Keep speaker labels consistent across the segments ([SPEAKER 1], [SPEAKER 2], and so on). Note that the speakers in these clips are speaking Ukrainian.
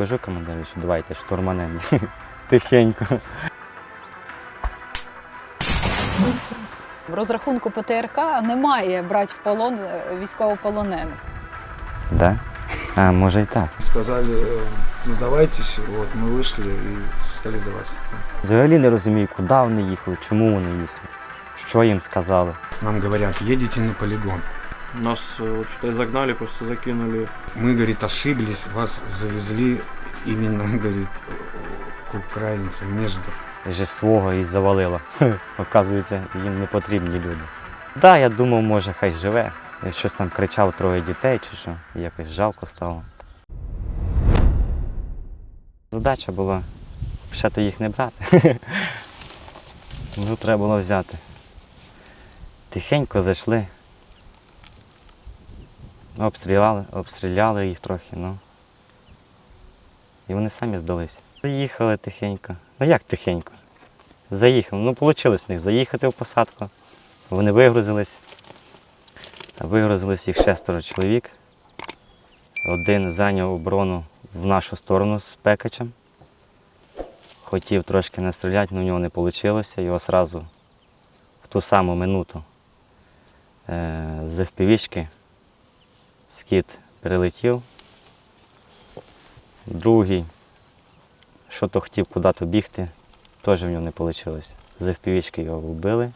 [SPEAKER 1] І кажу командиру, що давайте штурманем. Тихенько.
[SPEAKER 2] В розрахунку ПТРК немає брати в полон е, військовополонених.
[SPEAKER 1] Да? А, може і так.
[SPEAKER 3] Сказали, э, ну, сдавайтесь, вот, мы вышли и стали сдаваться.
[SPEAKER 1] Взагалі не розумію, куди вони їхали, чому вони їхали, що їм сказали.
[SPEAKER 4] Нам говорят, едете на полигон.
[SPEAKER 5] Нас вот считай загнали, просто закинули.
[SPEAKER 4] Мы, говорит, ошиблись, вас завезли именно, говорит, к украинцам между.
[SPEAKER 1] Вже свого і завалило. Оказується, їм не потрібні люди. Так, да, я думав, може, хай живе. Я щось там кричав троє дітей чи що, якось жалко стало. Задача була ще то їх не брати. ну, треба було взяти. Тихенько зайшли. Обстріляли, обстріляли їх трохи, ну. І вони самі здалися. Заїхали тихенько. Ну як тихенько? Заїхали. Ну, вийшло в них заїхати в посадку. Вони вигрузились. Вигрузились їх шестеро чоловік. Один зайняв оборону в нашу сторону з пекачем. Хотів трошки настріляти, але в нього не вийшло. Його одразу в ту саму минуту е, з впівічки скіт перелетів. Другий що то хотів куди-то бігти, теж в нього не вийшло. З впівічки його вбили.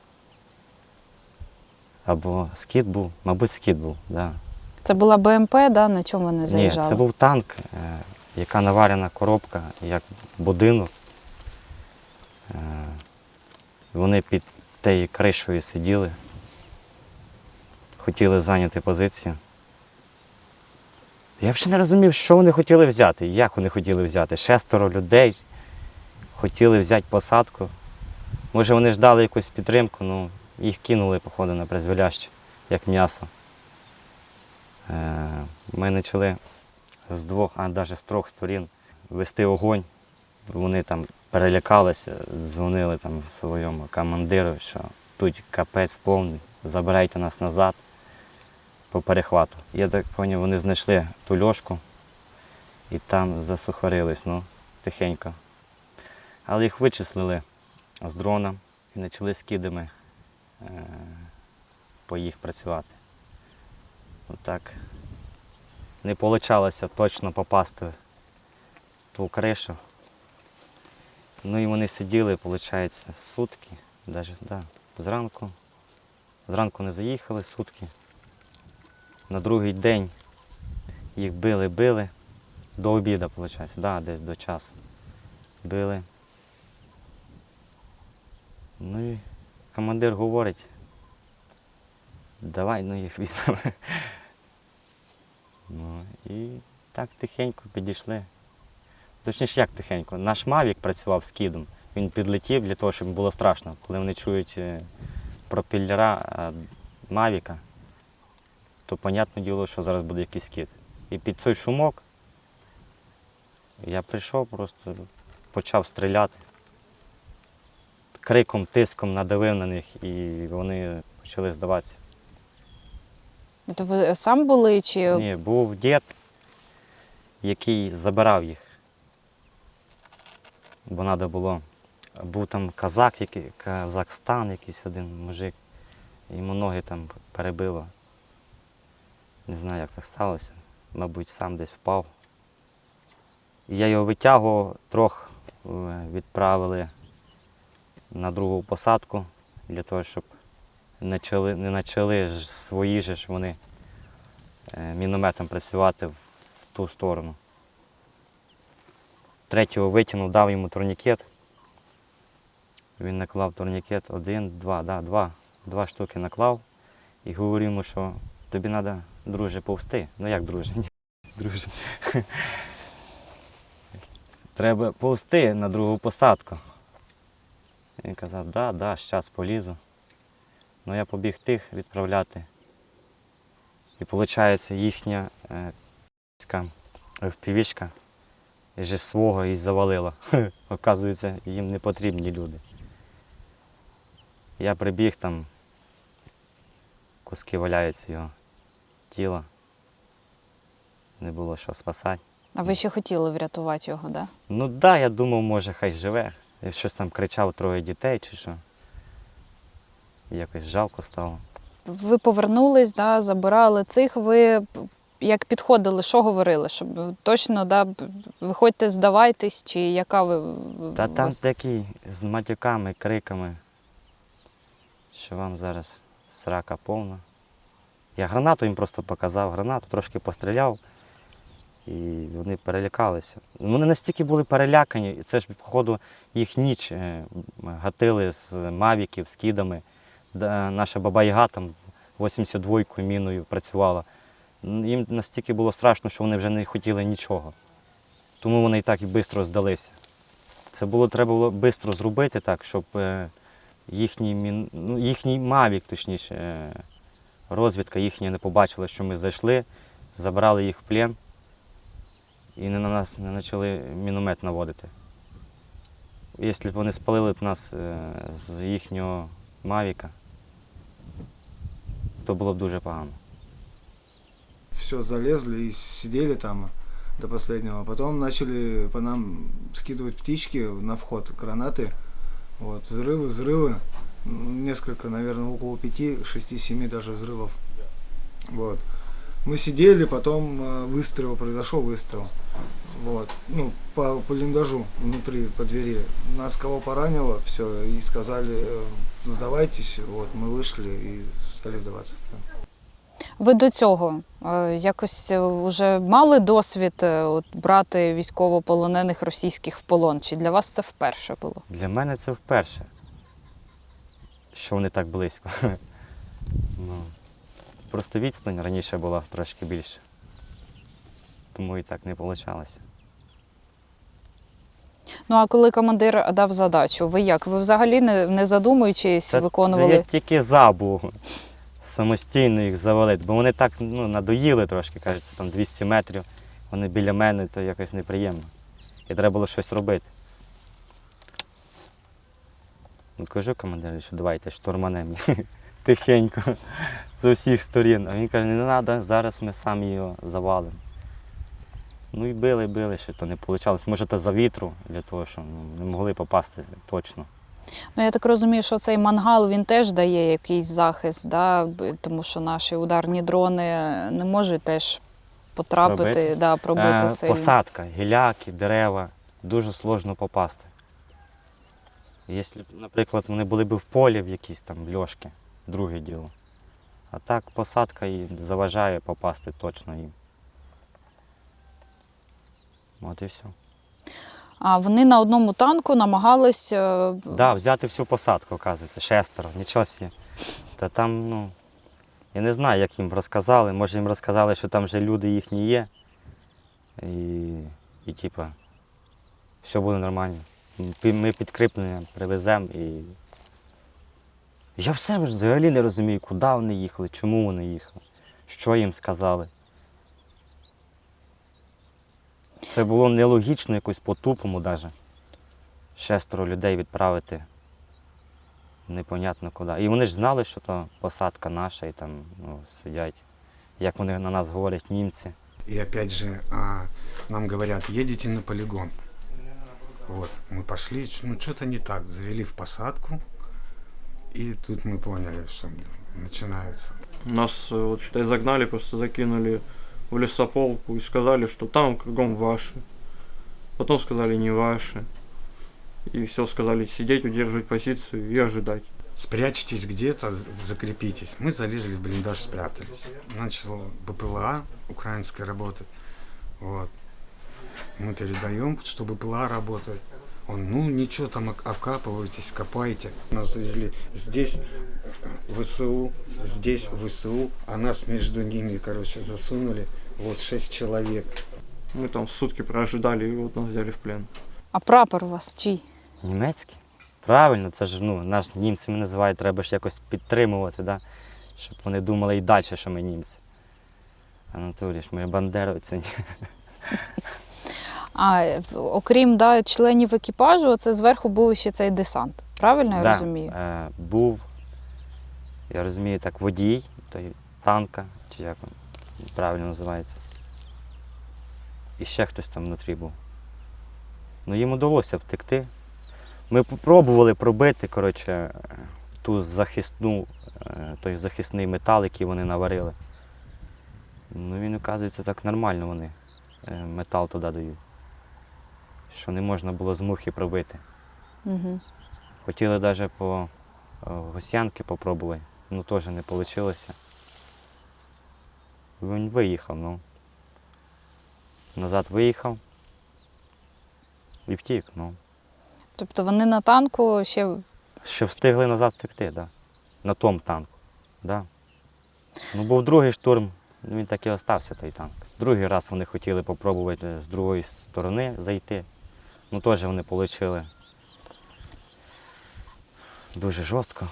[SPEAKER 1] Або скіт був, мабуть, скіт був, да.
[SPEAKER 2] Це була БМП, да, на чому вони
[SPEAKER 1] Ні, це був танк, е, яка наварена коробка, як будинок. Е, Вони під тією кришею сиділи, хотіли зайняти позицію. Я взагалі не розумів, що вони хотіли взяти, як вони хотіли взяти. Шестеро людей хотіли взяти посадку. Може, вони ждали якусь підтримку, ну їх кинули, походу, на призволяще, як м'ясо. Е, Ми почали з двох, а навіть з трьох сторін вести огонь. Вони там перелякалися, дзвонили там своєму командиру, що тут капець повний, забирайте нас назад по перехвату. Я так зрозумів, вони знайшли ту льошку і там засухарились, ну, тихенько. Але їх вичислили з дрона і почали скидами е, по їх працювати. Отак. Не вийшло точно попасти в ту кришу. Ну і вони сиділи, виходить, сутки, навіть, да, зранку. Зранку не заїхали сутки. На другий день їх били, били. До обіду, виходить, да, десь до часу. Били. Ну і командир говорить, давай ну їх візьмемо. Ну і так тихенько підійшли. Точніше, як тихенько. Наш Мавік працював з кідом. Він підлетів для того, щоб було страшно. Коли вони чують е, пропіллера е, Мавіка, то понятне діло, що зараз буде якийсь кіт. І під цей шумок я прийшов, просто почав стріляти. Криком, тиском надавив на них і вони почали здаватися.
[SPEAKER 2] То ви сам були чи
[SPEAKER 1] Ні, був дід, який забирав їх. Бо треба було. Був там казак, який, Казахстан, якийсь один мужик. Йому ноги там перебило. Не знаю, як так сталося. Мабуть, сам десь впав. Я його витягував, трохи відправили на другу посадку для того, щоб не почали, не почали свої ж вони е, мінометом працювати в ту сторону. Третього витягнув, дав йому турнікет. Він наклав турнікет один, два, да, два, два штуки наклав і говорив йому, що тобі треба, друже, повсти. Ну як друже? Ні, друже. Треба повсти на другу посадку. Він казав, да, да, зараз полізу. Ну я побіг тих відправляти. І виходить, їхня е, впівічка вже свого і завалила. Оказується, їм не потрібні люди. Я прибіг там, куски валяються його тіла. Не було що спасати.
[SPEAKER 2] А ви ще хотіли врятувати його, да?
[SPEAKER 1] Ну так, да, я думав, може, хай живе. Я щось там кричав троє дітей чи що. Якось жалко стало.
[SPEAKER 2] Ви повернулись, да, забирали цих. Ви як підходили, що говорили? Щоб точно да, виходьте, здавайтесь, чи яка ви
[SPEAKER 1] Та там
[SPEAKER 2] вас?
[SPEAKER 1] такі з матюками, криками, що вам зараз срака повна. Я гранату їм просто показав, гранату трошки постріляв, і вони перелякалися. Вони настільки були перелякані, і це ж, походу, їх ніч е, гатили з мавіків, з кідами. Наша баба Яга там 82-ку міною працювала. Їм настільки було страшно, що вони вже не хотіли нічого. Тому вони і так і швидко здалися. Це було треба було швидко зробити так, щоб е, їхній, ну, їхній мавік, точніше, е, розвідка їхня не побачила, що ми зайшли, забрали їх в плен і не на нас не почали міномет наводити. Якщо б вони спалили б нас е, з їхнього мавіка, то було б дуже погано.
[SPEAKER 3] Все, залезли и сидели там до последнего. Потом начали по нам скидывать птички на вход, гранаты. Вот, взрывы, взрывы. М, Несколько, наверное, около пяти, шести, семи даже взрывов. Вот. Мы сидели, потом э, выстрел, произошел выстрел. Вот. Ну, по, по блиндажу внутри, по двери. Нас кого поранило, все, и сказали, э, сдавайтесь. Вот, мы вышли и стали сдаваться. в плен.
[SPEAKER 2] Ви до цього е, якось вже мали досвід е, от, брати військовополонених російських в полон? Чи для вас це вперше було?
[SPEAKER 1] Для мене це вперше, що вони так близько. Ну, просто відстань раніше була трошки більше. Тому і так не вийшло.
[SPEAKER 2] Ну а коли командир дав задачу, ви як? Ви взагалі не, не задумуючись, виконували?
[SPEAKER 1] Це я тільки за був самостійно їх завалити, бо вони так ну, надоїли трошки, кажеться, там 200 метрів. Вони біля мене, то якось неприємно. І треба було щось робити. Ну, кажу командиру, що давайте штурманем тихенько з усіх сторін. А він каже, не треба, зараз ми самі його завалимо. Ну і били, били, що то не вийшло. Може, то за вітру, для того, що ну, не могли попасти точно.
[SPEAKER 2] Ну я так розумію, що цей мангал він теж дає якийсь захист, да? тому що наші ударні дрони не можуть теж потрапити,
[SPEAKER 1] Пробити.
[SPEAKER 2] Да, пробити
[SPEAKER 1] Е,
[SPEAKER 2] сильно.
[SPEAKER 1] Посадка, гіляки, дерева дуже сложно попасти. Якщо, наприклад, вони були б в полі в якійсь там льошки, друге діло. А так посадка і заважає попасти точно їм. От і все.
[SPEAKER 2] А вони на одному танку намагались е,
[SPEAKER 1] Да, взяти всю посадку, оказується, шестеро, нічого сі. Та там, ну, я не знаю, як їм розказали. Може їм розказали, що там вже люди їхні є. І, і типа, все буде нормально. Ми- підкріплення привеземо і. Я все взагалі не розумію, куди вони їхали, чому вони їхали, що їм сказали. Це було нелогічно, якось по-тупому навіть. Шестеро людей відправити непонятно куди. І вони ж знали, що то посадка наша, і там ну, сидять, як вони на нас говорять німці.
[SPEAKER 4] И опять же, нам говорят, едете на полигон. Вот, мы пошли, ну что-то не так, завели в посадку, и тут мы поняли, что начинается.
[SPEAKER 5] Нас, э, вот, считай, загнали, просто закинули в лесополку и сказали, что там кругом ваши. Потом сказали не ваши. И все сказали сидеть, удерживать позицию и ожидать.
[SPEAKER 4] Спрячьтесь где-то, закрепитесь. Мы залезли в блиндаж, спрятались. Начало БПЛА украинская работать. Вот. Мы передаем, что БПЛА работает. Он, ну ничего там ок- окапывайтесь, копайте. Нас завезли здесь ВСУ, здесь ВСУ, а нас между ними, короче, засунули. Вот шесть человек.
[SPEAKER 5] Мы там сутки проожидали, и вот нас взяли в плен.
[SPEAKER 2] А прапор у вас чий?
[SPEAKER 1] Німецькі? Правильно, це ж ну, нас німцями називають, треба ж якось підтримувати, да? щоб вони думали і далі, що ми німці. Анатолій ж ми бандеровці.
[SPEAKER 2] А окрім да, членів екіпажу, це зверху був ще цей десант. Правильно я
[SPEAKER 1] Да,
[SPEAKER 2] розумію?
[SPEAKER 1] Е, був, я розумію, так, водій той танка, чи як він правильно називається. і ще хтось там внутрі був. Ну їм вдалося втекти. Ми спробували пробити, коротше, ту захисну, е, той захисний метал, який вони наварили. Ну він, оказується, так нормально вони е, метал туди дають. Що не можна було з мухи пробити.
[SPEAKER 2] Угу.
[SPEAKER 1] Хотіли навіть по е, гусянки попробувати, ну теж не вийшло. Він виїхав, ну. Назад виїхав і втік, ну.
[SPEAKER 2] Тобто вони на танку ще
[SPEAKER 1] Ще встигли назад втекти, да. На тому танку. Да. Ну, був другий штурм, він так і остався той танк. Другий раз вони хотіли попробувати з другої сторони зайти. Ну теж вони отримали дуже жорстко.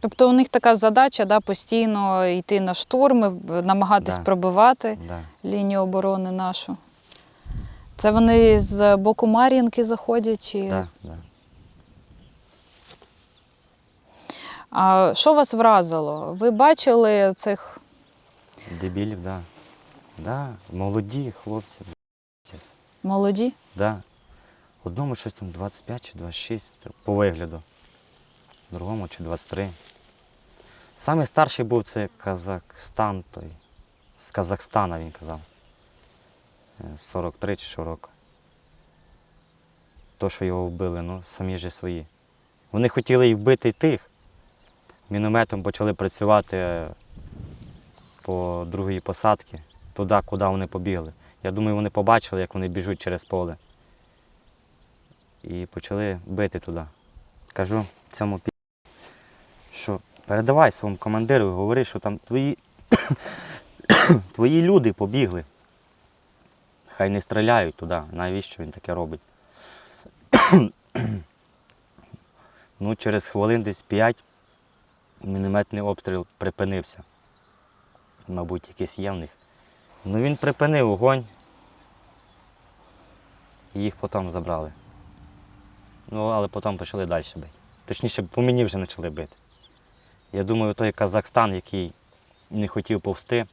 [SPEAKER 2] Тобто у них така задача да, постійно йти на штурми, намагатись
[SPEAKER 1] Да.
[SPEAKER 2] пробивати
[SPEAKER 1] Да.
[SPEAKER 2] лінію оборони нашу. Це вони з боку Мар'їнки заходять? Чи...
[SPEAKER 1] Да, да.
[SPEAKER 2] А що вас вразило? Ви бачили цих
[SPEAKER 1] Дебілів, да. Да. Молоді хлопці.
[SPEAKER 2] молоді?
[SPEAKER 1] Да. Одному щось там 25 чи 26 по вигляду. Другому чи 23. Самий старший був це Казахстан той. З Казахстана він казав. Е, 43 чи що року. То, що його вбили, ну, самі ж свої. Вони хотіли і вбити тих. Мінометом почали працювати е, по другій посадці, туди, куди вони побігли. Я думаю, вони побачили, як вони біжуть через поле. І почали бити туди. Кажу цьому пі, що передавай своєму командиру і говори, що там твої, твої люди побігли. Хай не стріляють туди, навіщо він таке робить. ну, через хвилин десь п'ять мінометний обстріл припинився. Мабуть, якийсь є в них. Ну він припинив вогонь. І їх потім забрали. Ну, але потім почали далі бити. Точніше, по мені вже почали бити. Я думаю, той Казахстан, який не хотів повсти,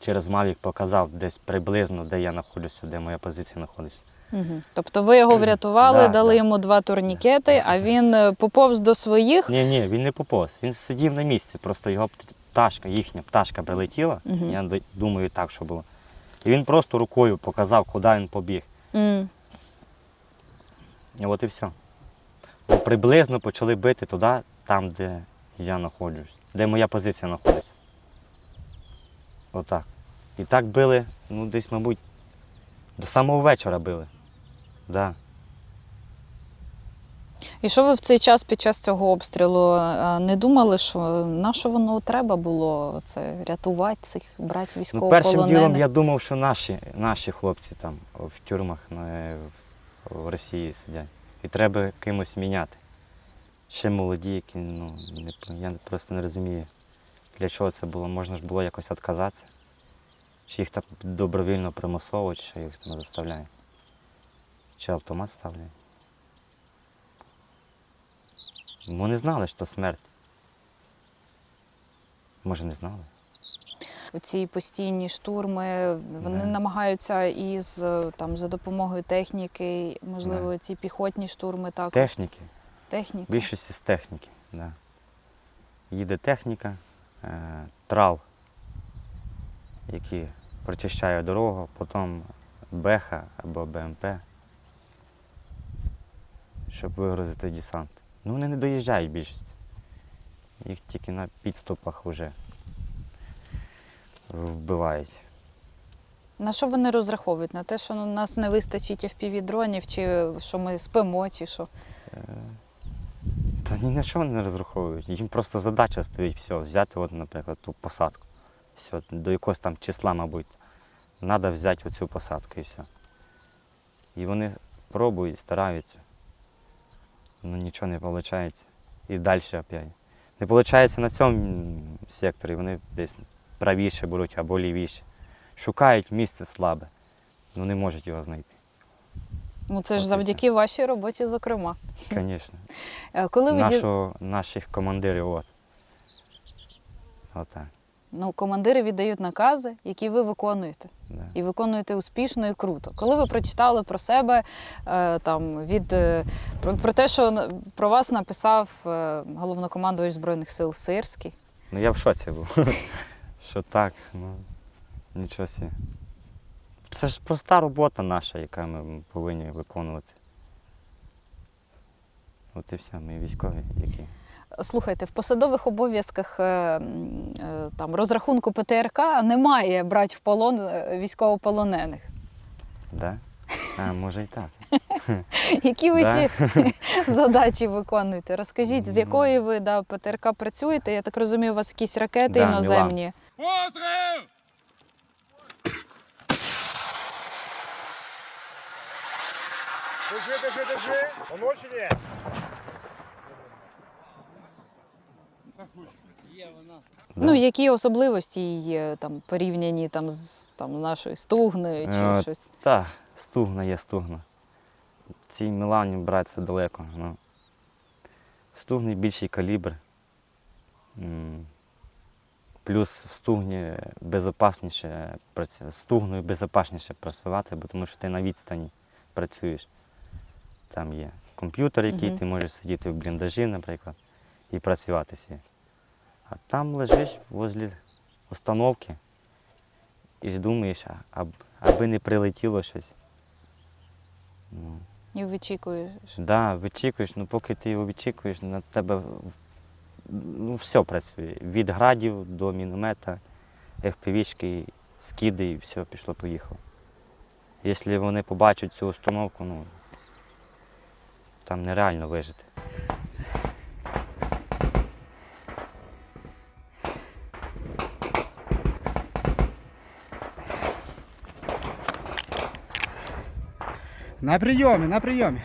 [SPEAKER 1] через Мавік показав десь приблизно, де я знаходжуся, де моя позиція знаходиться.
[SPEAKER 2] Угу. Тобто ви його врятували,
[SPEAKER 1] Да,
[SPEAKER 2] дали
[SPEAKER 1] да.
[SPEAKER 2] йому два турнікети, а він е, поповз до своїх.
[SPEAKER 1] Ні, ні, він не поповз. Він сидів на місці, просто його пташка, їхня пташка прилетіла.
[SPEAKER 2] Мгм.
[SPEAKER 1] Я думаю, так, що було. І він просто рукою показав, куди він побіг.
[SPEAKER 2] М.
[SPEAKER 1] І от і все. Приблизно почали бити туди, там, де я знаходжусь, де моя позиція знаходиться. Отак. І так били, ну десь, мабуть, до самого вечора били. Да.
[SPEAKER 2] І що ви в цей час під час цього обстрілу е, не думали, що на що воно треба було це рятувати цих брати
[SPEAKER 1] Ну, першим ділом я думав, що наші, наші хлопці там в тюрмах е, в, Росії сидять. І треба кимось міняти. Ще молоді, які, ну, не, я просто не розумію, для чого це було. Можна ж було якось відказатися. Чи їх там добровільно примусово, чи що їх там заставляють. Чи автомат Вони знали, що смерть. Може, не знали.
[SPEAKER 2] Ці постійні штурми, вони
[SPEAKER 1] Да.
[SPEAKER 2] намагаються із там за допомогою техніки, можливо, ці піхотні штурми також.
[SPEAKER 1] Техніки.
[SPEAKER 2] Техніка.
[SPEAKER 1] Більшості з техніки. Да. Їде техніка, е, трал, який прочищає дорогу, потім Беха або БМП, щоб вигрузити десант. Ну, вони не доїжджають більшість. Їх тільки на підступах вже вбивають.
[SPEAKER 2] На що вони розраховують? На те, що у нас не вистачить FPV-дронів, чи що ми спимо, чи що?
[SPEAKER 1] Е, Та ні на що вони не розраховують. Їм просто задача стоїть все, взяти, от, наприклад, ту посадку. Все, до якогось там числа, мабуть, треба взяти оцю посадку і все. І вони пробують, стараються. Ну нічого не виходить. І далі опять. Не виходить на цьому секторі, вони десь правіше беруть або лівіше. Шукають місце слабе, ну не можуть його знайти.
[SPEAKER 2] Ну це ж завдяки вашій роботі, зокрема.
[SPEAKER 1] Звісно.
[SPEAKER 2] Е, Коли ви
[SPEAKER 1] Нашого, наших командирів, от. Отак.
[SPEAKER 2] Ну, командири віддають накази, які ви виконуєте.
[SPEAKER 1] Да.
[SPEAKER 2] І виконуєте успішно і круто. Коли ви прочитали про себе е, там від е, про, про те, що про вас написав е, головнокомандувач Збройних сил Сирський.
[SPEAKER 1] Ну я в шоці був. Що так, ну нічого сі. Це ж проста робота наша, яка ми повинні виконувати. От і все, ми військові, які.
[SPEAKER 2] Слухайте, в посадових обов'язках е, е, там розрахунку ПТРК немає брати в полон е, військовополонених.
[SPEAKER 1] Да? А, може і так.
[SPEAKER 2] Які ви ще задачі виконуєте? Розкажіть, з
[SPEAKER 1] Ну.
[SPEAKER 2] якої ви да, ПТРК працюєте? Я так розумію, у вас якісь ракети
[SPEAKER 1] Да,
[SPEAKER 2] іноземні.
[SPEAKER 6] Держи, держи, держи. Он очень
[SPEAKER 2] Ну, які особливості є там порівняні там з там нашою стугною чи
[SPEAKER 1] Е,
[SPEAKER 2] щось?
[SPEAKER 1] Та, стугна є стугна. Цій Мілані братися далеко. Ну. Стугний більший калібр. М. Плюс в стугні безпечніше працювати. Стугною безпечніше працювати, бо тому що ти на відстані працюєш. Там є комп'ютер, який
[SPEAKER 2] Мгм.
[SPEAKER 1] ти можеш сидіти в бліндажі, наприклад, і працювати сі. А там лежиш возле установки і ж думаєш, а- аб- аби не прилетіло щось. Ну,
[SPEAKER 2] І вичікуєш.
[SPEAKER 1] да, вичікуєш, ну поки ти його вичікуєш, на тебе ну, все працює. Від градів до міномета, FPV-шки, скиди і все, пішло, поїхало. Якщо вони побачать цю установку, ну там нереально вижити.
[SPEAKER 7] На приеме, на приеме.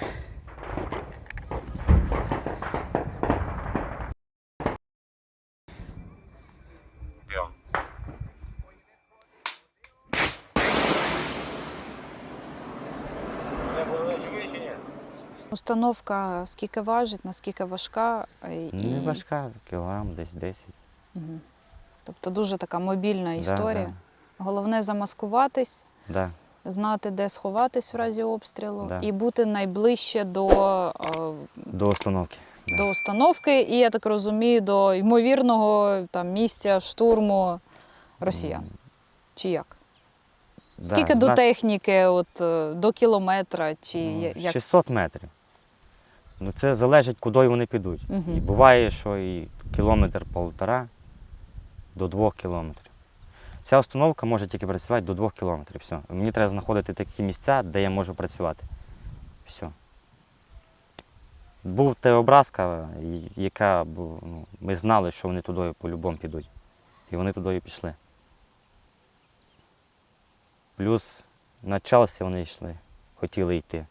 [SPEAKER 2] Установка скільки важить, наскільки важка. е,
[SPEAKER 1] Не важка, кілограм десь 10.
[SPEAKER 2] Мгм. Тобто дуже така мобільна
[SPEAKER 1] Да,
[SPEAKER 2] історія. Головне замаскуватись,
[SPEAKER 1] Да,
[SPEAKER 2] знати, де сховатись в разі обстрілу,
[SPEAKER 1] Да.
[SPEAKER 2] і бути найближче до, е,
[SPEAKER 1] до установки. Да.
[SPEAKER 2] до установки, і я так розумію, до ймовірного там місця штурму росіян. Чи як?
[SPEAKER 1] да,
[SPEAKER 2] Скільки до техніки, от е, до кілометра, чи
[SPEAKER 1] Ну,
[SPEAKER 2] як?
[SPEAKER 1] 600 метрів. Ну це залежить, куди вони підуть.
[SPEAKER 2] Мгм.
[SPEAKER 1] І буває, що і кілометр полтора до двох кілометрів. Ця установка може тільки працювати до двох кілометрів. Все. Мені треба знаходити такі місця, де я можу працювати. Все. Був та образка, яка ну, ми знали, що вони туди по-любому підуть. І вони туди пішли. Плюс на Челсі вони йшли, хотіли йти.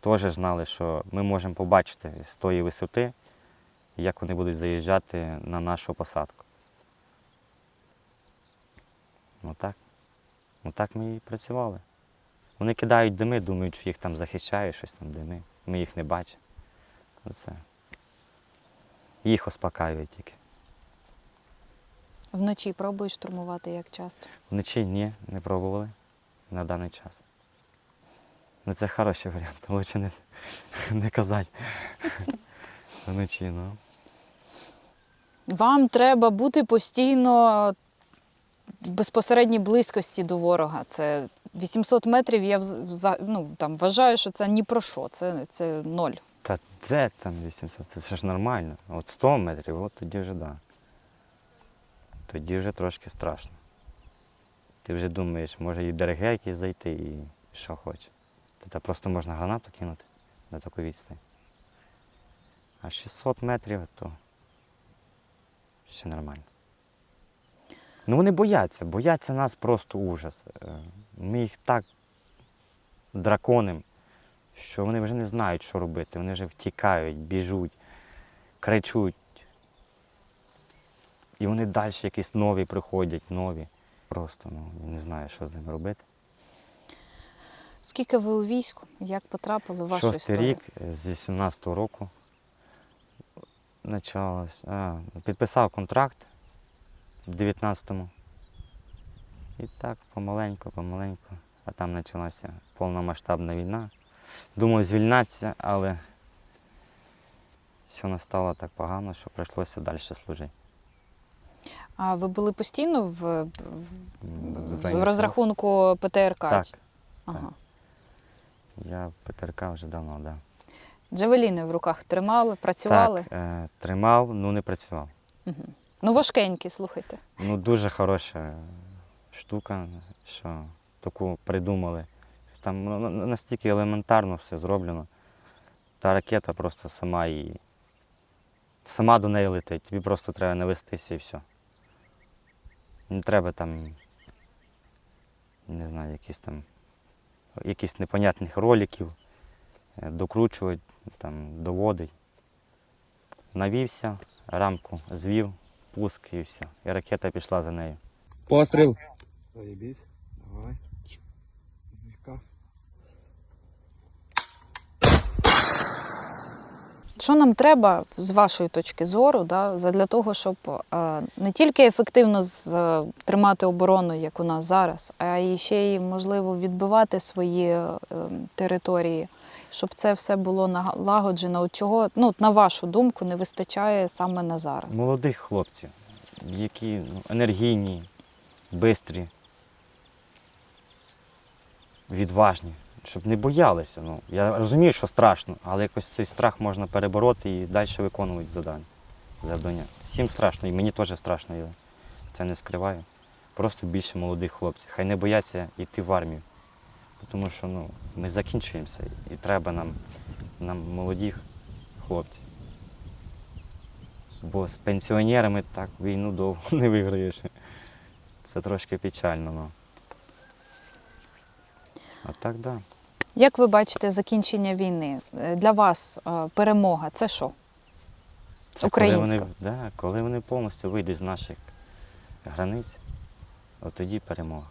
[SPEAKER 1] Теж знали, що ми можемо побачити з тої висоти, як вони будуть заїжджати на нашу посадку. Ну так. Ну так ми і працювали. Вони кидають дими, думають, що їх там захищають, щось там дими. Ми їх не бачимо. Оце. Їх успокаюють тільки.
[SPEAKER 2] Вночі пробуєш штурмувати як часто?
[SPEAKER 1] Вночі ні, не пробували на даний час. Ну це хороший варіант, лучше не, не казати. Вночі, ну.
[SPEAKER 2] Вам треба бути постійно безпосередній близькості до ворога. Це 800 метрів. Я ну, там, вважаю, що це ні про що. Це, це ноль.
[SPEAKER 1] Та де там 800? Це, це ж нормально. От 100 метрів, от тоді вже так. Да. Тоді вже трошки страшно. Ти вже думаєш, може і ДРГ якісь зайти, і що хоче. Та просто можна гранату кинути на таку відстань. А 600 метрів то ще нормально. Ну вони бояться, бояться нас просто ужас. Е, Ми їх так драконим, що вони вже не знають, що робити. Вони вже втікають, біжуть, кричуть. І вони далі якісь нові приходять, нові. Просто ну, не знаю, що з ними робити.
[SPEAKER 2] Скільки ви у війську? Як потрапили в вашу
[SPEAKER 1] Шостий
[SPEAKER 2] історію?
[SPEAKER 1] рік е, з 18-го року почалось. А, підписав контракт 19-му. І так, помаленьку, помаленьку. А там почалася повномасштабна війна. Думав звільнятися, але все настало так погано, що прийшлося далі служити.
[SPEAKER 2] А ви були постійно в, в,
[SPEAKER 1] В
[SPEAKER 2] розрахунку ПТРК?
[SPEAKER 1] Так.
[SPEAKER 2] Ага.
[SPEAKER 1] Я ПТРК вже давно, так. Да.
[SPEAKER 2] Джавеліни в руках тримали, працювали.
[SPEAKER 1] Так, е, тримав, ну не працював.
[SPEAKER 2] Угу. Ну, важкенькі, слухайте.
[SPEAKER 1] Ну, дуже хороша штука, що таку придумали. Там ну, настільки елементарно все зроблено. Та ракета просто сама і сама до неї летить. Тобі просто треба навестися і все. Не треба там, не знаю, якісь там якісь непонятних роликів, е, докручувати, там, доводить. Навівся, рамку звів, пуск і все. І ракета пішла за нею.
[SPEAKER 7] Пострел.
[SPEAKER 3] Заебись. Давай. Слегка.
[SPEAKER 2] Що нам треба з вашої точки зору, да, для того, щоб е, не тільки ефективно е, тримати оборону, як у нас зараз, а й ще й можливо відбивати свої е, території, щоб це все було налагоджено. Чого, ну, на вашу думку, не вистачає саме на зараз?
[SPEAKER 1] Молодих хлопців, які ну, енергійні, бистрі, відважні, щоб не боялися. Ну, я розумію, що страшно, але якось цей страх можна перебороти і далі виконувати завдання. завдання. Всім страшно, і мені теж страшно, я це не скриваю. Просто більше молодих хлопців. Хай не бояться йти в армію. Тому що ну, ми закінчуємося і треба нам, нам молодих хлопців. Бо з пенсіонерами так війну довго не виграєш. Це трошки печально. Ну. А так, так. Да.
[SPEAKER 2] Як ви бачите закінчення війни? Е, Для вас е, перемога це що?
[SPEAKER 1] Це
[SPEAKER 2] Українська.
[SPEAKER 1] Коли вони, да, коли вони повністю вийдуть з наших границь, от тоді перемога.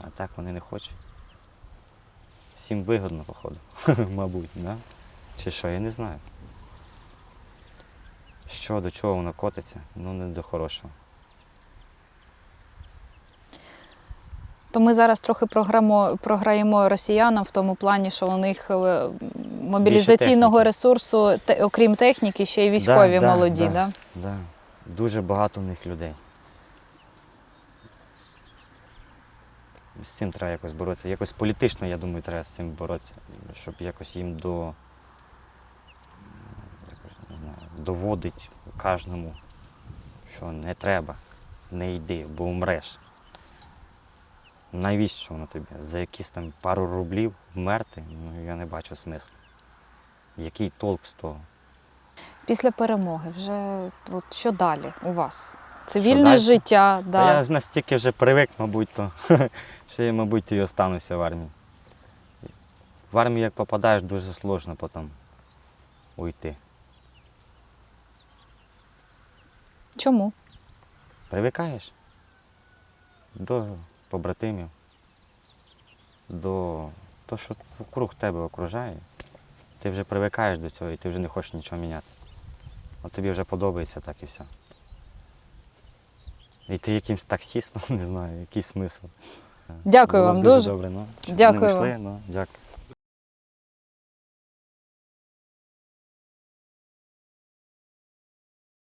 [SPEAKER 1] А так вони не хочуть. Всім вигодно, походу, мабуть, да? Чи що, я не знаю. Що до чого воно котиться, ну не до хорошого.
[SPEAKER 2] То ми зараз трохи програмо, програємо росіянам в тому плані, що у них е, мобілізаційного ресурсу, те- окрім техніки, ще й військові
[SPEAKER 1] да,
[SPEAKER 2] молоді.
[SPEAKER 1] да.
[SPEAKER 2] Да?
[SPEAKER 1] Да. Дуже багато в них людей. З цим треба якось боротися. Якось політично, я думаю, треба з цим боротися, щоб якось їм до не знаю, доводить кожному, що не треба, не йди, бо умреш. Навіщо воно тобі? За якісь там пару рублів вмерти, ну я не бачу смислу. Який толк з того?
[SPEAKER 2] Після перемоги вже от що далі у вас? Цивільне
[SPEAKER 1] далі?
[SPEAKER 2] життя,
[SPEAKER 1] Та
[SPEAKER 2] да.
[SPEAKER 1] я ж настільки вже привик, мабуть, то що я, мабуть, і остануся в армії. В армію, як попадаєш, дуже сложно потім уйти.
[SPEAKER 2] Чому?
[SPEAKER 1] Привикаєш до побратимів, до того, що вокруг тебе окружає. Ти вже привикаєш до цього і ти вже не хочеш нічого міняти. От тобі вже подобається так і все. І ти якимсь таксістом, не знаю, який смисл.
[SPEAKER 2] Дякую
[SPEAKER 1] Було
[SPEAKER 2] вам
[SPEAKER 1] дуже
[SPEAKER 2] дуже.
[SPEAKER 1] добре. Ну, щоб
[SPEAKER 2] Дякую
[SPEAKER 1] не
[SPEAKER 2] вам.
[SPEAKER 1] йшли, ну, дякую.